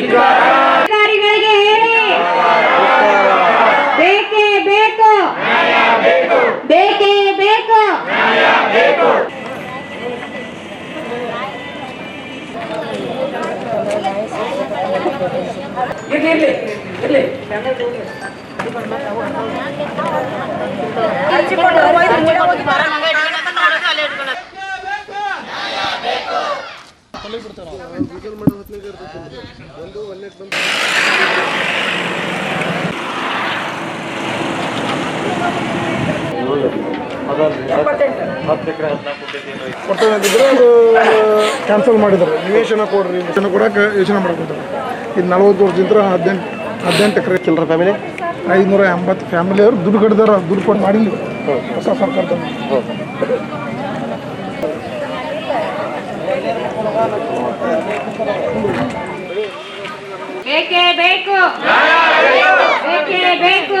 ಅಧಿಕಾರಿಗಳಿಗೆ ಹೇಳಿ. ಬೇಕೇ ಬೇಕು. ಬೇಕೇ ಬೇಕು. ಇರ್ಲಿ ಇರ್ಲಿ ಇರ್ಲಿ. ಹಚ್ಚಿಕೊಂಡು ಹೋಗಿ ಬರೋಣ. ಅದು ಕ್ಯಾನ್ಸಲ್ ಮಾಡಿದ್ರು ನಿವೇಶನ ಕೊಡ್ರಿ. ನಿವೇಶನ ಕೊಡಕ್ಕೆ ಯೋಚನೆ ಮಾಡ್ಕೊತಾರೆ. ಇದು ನಲ್ವತ್ತು ವರ್ಷದಿಂದ ಹದಿನೆಂಟು ಹದಿನೆಂಟು ಎಕರೆ ಚಿಲ್ಲರ ಫ್ಯಾಮಿಲಿ ಐದುನೂರ ಎಂಬತ್ತು ಫ್ಯಾಮಿಲಿ ಅವರು ದುಡ್ಡು ಕಟ್ಟಿದಾರ ದುಡ್ಡು ಕೊಟ್ಟು ಮಾಡಿಲ್ಲ. ಹೊಸ ಸರ್ಕಾರದ ಬೇಕೇ? ಬೇಕು? ಬೇಕೇ ಬೇಕು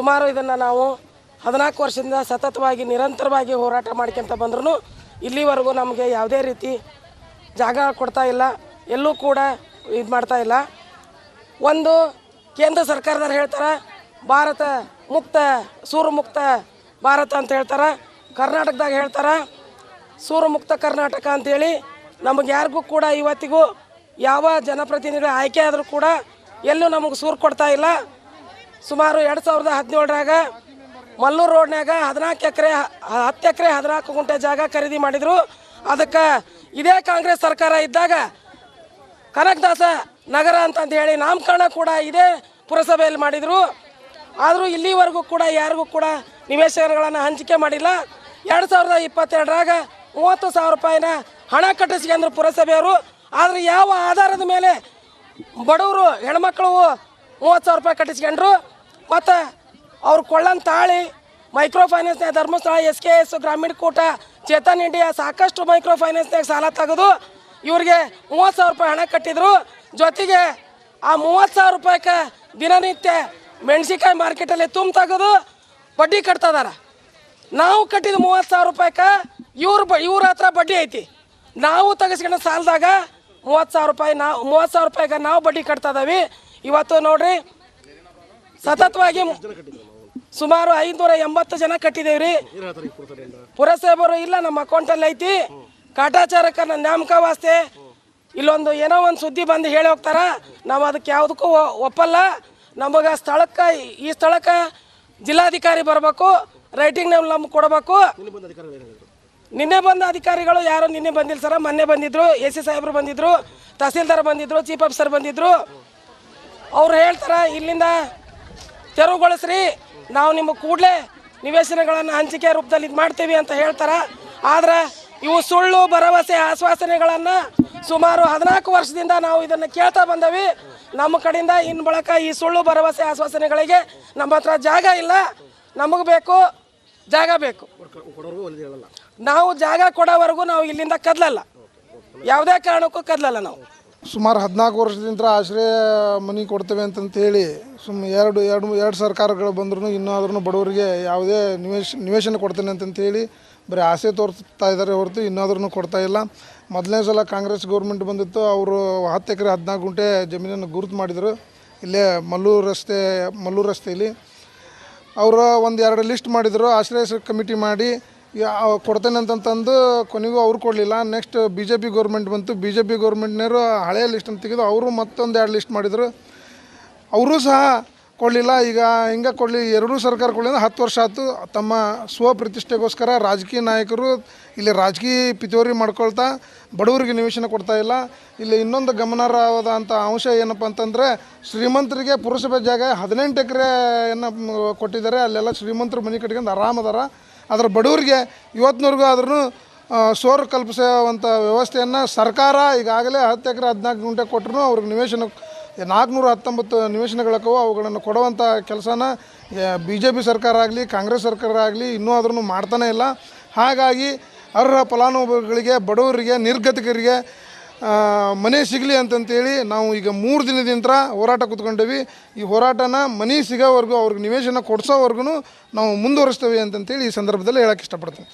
ಸುಮಾರು ಇದನ್ನು ನಾವು ಹದಿನಾಲ್ಕು ವರ್ಷದಿಂದ ಸತತವಾಗಿ ನಿರಂತರವಾಗಿ ಹೋರಾಟ ಮಾಡ್ಕೊಂತ ಬಂದ್ರೂ ಇಲ್ಲಿವರೆಗೂ ನಮಗೆ ಯಾವುದೇ ರೀತಿ ಜಾಗ ಕೊಡ್ತಾ ಇಲ್ಲ, ಎಲ್ಲೂ ಕೂಡ ಇದು ಮಾಡ್ತಾ ಇಲ್ಲ. ಒಂದು ಕೇಂದ್ರ ಸರ್ಕಾರದವ್ರು ಹೇಳ್ತಾರೆ, ಭಾರತ ಮುಕ್ತ ಸೂರು ಮುಕ್ತ ಭಾರತ ಅಂತ ಹೇಳ್ತಾರೆ. ಕರ್ನಾಟಕದಾಗ ಹೇಳ್ತಾರೆ ಸೂರು ಮುಕ್ತ ಕರ್ನಾಟಕ ಅಂಥೇಳಿ ನಮಗೆ ಯಾರಿಗೂ ಕೂಡ ಇವತ್ತಿಗೂ ಯಾವ ಜನಪ್ರತಿನಿಧಿ ಆಯ್ಕೆ ಆದರೂ ಕೂಡ ಎಲ್ಲೂ ನಮಗೆ ಸೂರು ಕೊಡ್ತಾ ಇಲ್ಲ. ಸುಮಾರು ಎರಡು ಸಾವಿರದ ಹದಿನೇಳರಾಗ ಮಲ್ಲೂರು ರೋಡ್ನ್ಯಾಗ ಹದಿನಾಲ್ಕು ಎಕರೆ, ಹತ್ತು ಎಕರೆ, ಹದಿನಾಲ್ಕು ಗುಂಟೆ ಜಾಗ ಖರೀದಿ ಮಾಡಿದರು. ಅದಕ್ಕೆ ಇದೇ ಕಾಂಗ್ರೆಸ್ ಸರ್ಕಾರ ಇದ್ದಾಗ ಕನಕದಾಸ ನಗರ ಅಂತಂದು ಹೇಳಿ ನಾಮಕರಣ ಕೂಡ ಇದೇ ಪುರಸಭೆಯಲ್ಲಿ ಮಾಡಿದರು. ಆದರೂ ಇಲ್ಲಿವರೆಗೂ ಕೂಡ ಯಾರಿಗೂ ಕೂಡ ನಿವೇಶನಗಳನ್ನು ಹಂಚಿಕೆ ಮಾಡಿಲ್ಲ. ಎರಡು ಸಾವಿರದ ಇಪ್ಪತ್ತೆರಡರಾಗ ಮೂವತ್ತು ಸಾವಿರ ರೂಪಾಯಿನ ಹಣ ಕಟ್ಟಿಸ್ಕೊಂಡ್ರು ಪುರಸಭೆಯವರು. ಆದರೆ ಯಾವ ಆಧಾರದ ಮೇಲೆ ಬಡವರು, ಹೆಣ್ಮಕ್ಳು ಮೂವತ್ತು ಸಾವಿರ ರೂಪಾಯಿ ಕಟ್ಟಿಸ್ಕೊಂಡ್ರು. ಮತ್ತು ಅವ್ರು ಕೊಳ್ಳನ್ ತಾಳಿ micro ಫೈನಾನ್ಸ್ನಾಗ Dharmasthala, S K S, Grameen Koota, Chetan India ಸಾಕಷ್ಟು ಮೈಕ್ರೋ ಫೈನಾನ್ಸ್ನಾಗ ಸಾಲ ತೆಗೆದು ಇವ್ರಿಗೆ ಮೂವತ್ತು ಸಾವಿರ ರೂಪಾಯಿ ಹಣ ಕಟ್ಟಿದ್ರು. ಜೊತೆಗೆ ಆ ಮೂವತ್ತು ಸಾವಿರ ರೂಪಾಯಿಗೆ ದಿನನಿತ್ಯ ಮೆಣಸಿನ್ಕಾಯಿ ಮಾರ್ಕೆಟಲ್ಲಿ ತುಂಬ ತೆಗೆದು ಬಡ್ಡಿ ಕಟ್ತಾ ಇದಾರ. ನಾವು ಕಟ್ಟಿದ ಮೂವತ್ತು ಸಾವಿರ ರೂಪಾಯಿಗೆ ಇವ್ರ ಬ, ಇವ್ರ ಹತ್ರ ಬಡ್ಡಿ ಐತಿ. ನಾವು ತೆಗೆಸ್ಕೊಂಡ ಸಾಲದಾಗ ಮೂವತ್ತು ಸಾವಿರ ರೂಪಾಯಿ ನಾವು ಮೂವತ್ತು ಸಾವಿರ ರೂಪಾಯಿಗೆ ನಾವು ಬಡ್ಡಿ ಕಟ್ತಾ ಇದಾವೆ. ಇವತ್ತು ನೋಡ್ರಿ, ಸತತವಾಗಿ ಸುಮಾರು ಐದುನೂರ ಎಂಬತ್ತು ಜನ ಕಟ್ಟಿದೇವ್ರಿ. ಪುರಸಭೆಯವರು ಇಲ್ಲ, ನಮ್ಮ ಅಕೌಂಟಲ್ಲಿ ಐತಿ. ಕಾಟಾಚಾರಕ್ಕೆ ನನ್ನ ನೇಮಕ ವಾಸ್ತೆ ಇಲ್ಲೊಂದು ಏನೋ ಒಂದು ಸುದ್ದಿ ಬಂದು ಹೇಳಿ ಹೋಗ್ತಾರ. ನಾವು ಅದಕ್ಕೆ ಯಾವುದಕ್ಕೂ ಒಪ್ಪಲ್ಲ. ನಮಗೆ ಸ್ಥಳಕ್ಕೆ, ಈ ಸ್ಥಳಕ್ಕೆ ಜಿಲ್ಲಾಧಿಕಾರಿ ಬರಬೇಕು, ರೈಟಿಂಗ್ ನಮ್ಗೆ ಕೊಡಬೇಕು. ನಿನ್ನೆ ಬಂದ ಅಧಿಕಾರಿಗಳು ಯಾರು ನಿನ್ನೆ ಬಂದಿಲ್ಲ ಸರ. ಮೊನ್ನೆ ಬಂದಿದ್ರು, ಎ ಸಿ ಸಾಹೇಬರು ಬಂದಿದ್ರು, ತಹಸೀಲ್ದಾರ್ ಬಂದಿದ್ರು, ಚೀಫ್ ಆಫೀಸರ್ ಬಂದಿದ್ರು. ಅವ್ರು ಹೇಳ್ತಾರೆ, ಇಲ್ಲಿಂದ ತೆರವುಗೊಳಿಸ್ರಿ. ನಾವು ನಿಮ್ಮ ಕೂಡಲೇ ನಿವೇಶನಗಳನ್ನು ಹಂಚಿಕೆ ರೂಪದಲ್ಲಿ ಇದು ಮಾಡ್ತೀವಿ ಅಂತ ಹೇಳ್ತಾರೆ. ಆದರೆ ಇವು ಸುಳ್ಳು, ಭರವಸೆ, ಆಶ್ವಾಸನೆಗಳನ್ನು ಸುಮಾರು ಹದಿನಾಲ್ಕು ವರ್ಷದಿಂದ ನಾವು ಇದನ್ನು ಕೇಳ್ತಾ ಬಂದವಿ. ನಮ್ಮ ಕಡೆಯಿಂದ ಇನ್ನು ಬಳಕ ಈ ಸುಳ್ಳು, ಭರವಸೆ, ಆಶ್ವಾಸನೆಗಳಿಗೆ ನಮ್ಮ ಹತ್ರ ಜಾಗ ಇಲ್ಲ. ನಮಗೆ ಬೇಕು, ಜಾಗ ಬೇಕು. ನಾವು ಜಾಗ ಕೊಡೋವರೆಗೂ ನಾವು ಇಲ್ಲಿಂದ ಕದಲಲ್ಲ. ಯಾವುದೇ ಕಾರಣಕ್ಕೂ ಕದಲಲ್ಲ ನಾವು. ಸುಮಾರು ಹದಿನಾಲ್ಕು ವರ್ಷದಿಂದ ಆಶ್ರಯ ಮನೆ ಕೊಡ್ತೇವೆ ಅಂತಂತ ಹೇಳಿ, ಸುಮ್ ಎರಡು ಎರಡು ಎರಡು ಸರ್ಕಾರಗಳು ಬಂದ್ರೂ ಇನ್ನಾದ್ರೂ ಬಡವರಿಗೆ ಯಾವುದೇ ನಿವೇಶ, ನಿವೇಶನ ಕೊಡ್ತೇನೆ ಅಂತಂತ ಹೇಳಿ ಬರೀ ಆಸೆ ತೋರಿಸ್ತಾ ಇದ್ದಾರೆ ಹೊರತು ಇನ್ನಾದ್ರೂ ಕೊಡ್ತಾ ಇಲ್ಲ. ಮೊದಲನೇ ಸಲ ಕಾಂಗ್ರೆಸ್ ಗೌರ್ಮೆಂಟ್ ಬಂದಿತ್ತು, ಅವರು ಹತ್ತು ಎಕರೆ ಹದಿನಾಲ್ಕು ಗುಂಟೆ ಜಮೀನನ್ನು ಗುರುತು ಮಾಡಿದರು. ಇಲ್ಲೇ ಮಲ್ಲೂರು ರಸ್ತೆ, ಮಲ್ಲೂರು ರಸ್ತೆಯಲ್ಲಿ ಅವರು ಒಂದು ಎರಡು ಲಿಸ್ಟ್ ಮಾಡಿದರು, ಆಶ್ರಯ ಕಮಿಟಿ ಮಾಡಿ ಯಾ- ಕೊಡ್ತೇನೆ ಅಂತಂತಂದು ಕೊನೆಗೂ ಅವ್ರು ಕೊಡಲಿಲ್ಲ. Next B J P government ಬಂತು. ಬಿ ಜೆ ಪಿ ಗೌರ್ಮೆಂಟ್ನವರು ಹಳೆಯ ಲಿಸ್ಟನ್ನು ತೆಗೆದು ಅವರು ಮತ್ತೊಂದು ಎರಡು ಲಿಸ್ಟ್ ಮಾಡಿದರು. ಅವರು ಸಹ ಕೊಡಲಿಲ್ಲ. ಈಗ ಹಿಂಗೆ ಕೊಡಲಿ? ಎರಡೂ ಸರ್ಕಾರ ಕೊಡಲಿಲ್ಲ ಹತ್ತು ವರ್ಷ ಆಯ್ತು. ತಮ್ಮ ಸ್ವಪ್ರತಿಷ್ಠೆಗೋಸ್ಕರ ರಾಜಕೀಯ ನಾಯಕರು ಇಲ್ಲಿ ರಾಜಕೀಯ ಪಿತೋರಿ ಮಾಡ್ಕೊಳ್ತಾ ಬಡವರಿಗೆ ನಿವೇಶನ ಕೊಡ್ತಾ ಇಲ್ಲ. ಇಲ್ಲಿ ಇನ್ನೊಂದು ಗಮನಾರ್ಹವಾದ ಅಂಥ ಅಂಶ ಏನಪ್ಪ ಅಂತಂದರೆ ಶ್ರೀಮಂತರಿಗೆ ಪುರಸಭೆ ಜಾಗ ಹದಿನೆಂಟು ಎಕರೆಯನ್ನು ಕೊಟ್ಟಿದ್ದಾರೆ. ಅಲ್ಲೆಲ್ಲ ಶ್ರೀಮಂತರು ಮನೆ ಕಟ್ಕೊಂಡು ಆರಾಮದಾರ ಅದರ ಬಡವರಿಗೆ ಇವತ್ತಿನವರೆಗೂ ಆದ್ರೂ ಸೋರು ಕಲ್ಪಿಸುವಂಥ ವ್ಯವಸ್ಥೆಯನ್ನು ಸರ್ಕಾರ ಈಗಾಗಲೇ ಹತ್ತು ಎಕರೆ ಹದಿನಾಲ್ಕು ಗುಂಟೆ ಕೊಟ್ಟರು ಅವ್ರಿಗೆ ನಿವೇಶನ, ನಾಲ್ಕುನೂರ ಹತ್ತೊಂಬತ್ತು ನಿವೇಶನಗಳಕ್ಕವು ಅವುಗಳನ್ನು ಕೊಡುವಂಥ ಕೆಲಸನ ಬಿ ಜೆ ಪಿ ಸರ್ಕಾರ ಆಗಲಿ, ಕಾಂಗ್ರೆಸ್ ಸರ್ಕಾರ ಆಗಲಿ ಇನ್ನೂ ಆದ್ರೂ ಮಾಡ್ತಾನೇ ಇಲ್ಲ. ಹಾಗಾಗಿ ಅರ್ಹ ಫಲಾನುಭವಿಗಳಿಗೆ, ಬಡವರಿಗೆ, ನಿರ್ಗತಿಕರಿಗೆ ಮನೆ ಸಿಗಲಿ ಅಂತಂತೇಳಿ ನಾವು ಈಗ ಮೂರು ದಿನದಿಂದ ಹೋರಾಟ ಕೂತ್ಕೊಂಡೇವಿ. ಈ ಹೋರಾಟನ ಮನೆ ಸಿಗೋವರೆಗೂ ಅವ್ರಿಗೆ ನಿವೇಶನ ಕೊಡಿಸೋವರೆಗೂ ನಾವು ಮುಂದುವರಿಸ್ತೇವೆ ಅಂತಂತೇಳಿ ಈ ಸಂದರ್ಭದಲ್ಲಿ ಹೇಳಕ್ಕೆ ಇಷ್ಟಪಡ್ತೀನಿ.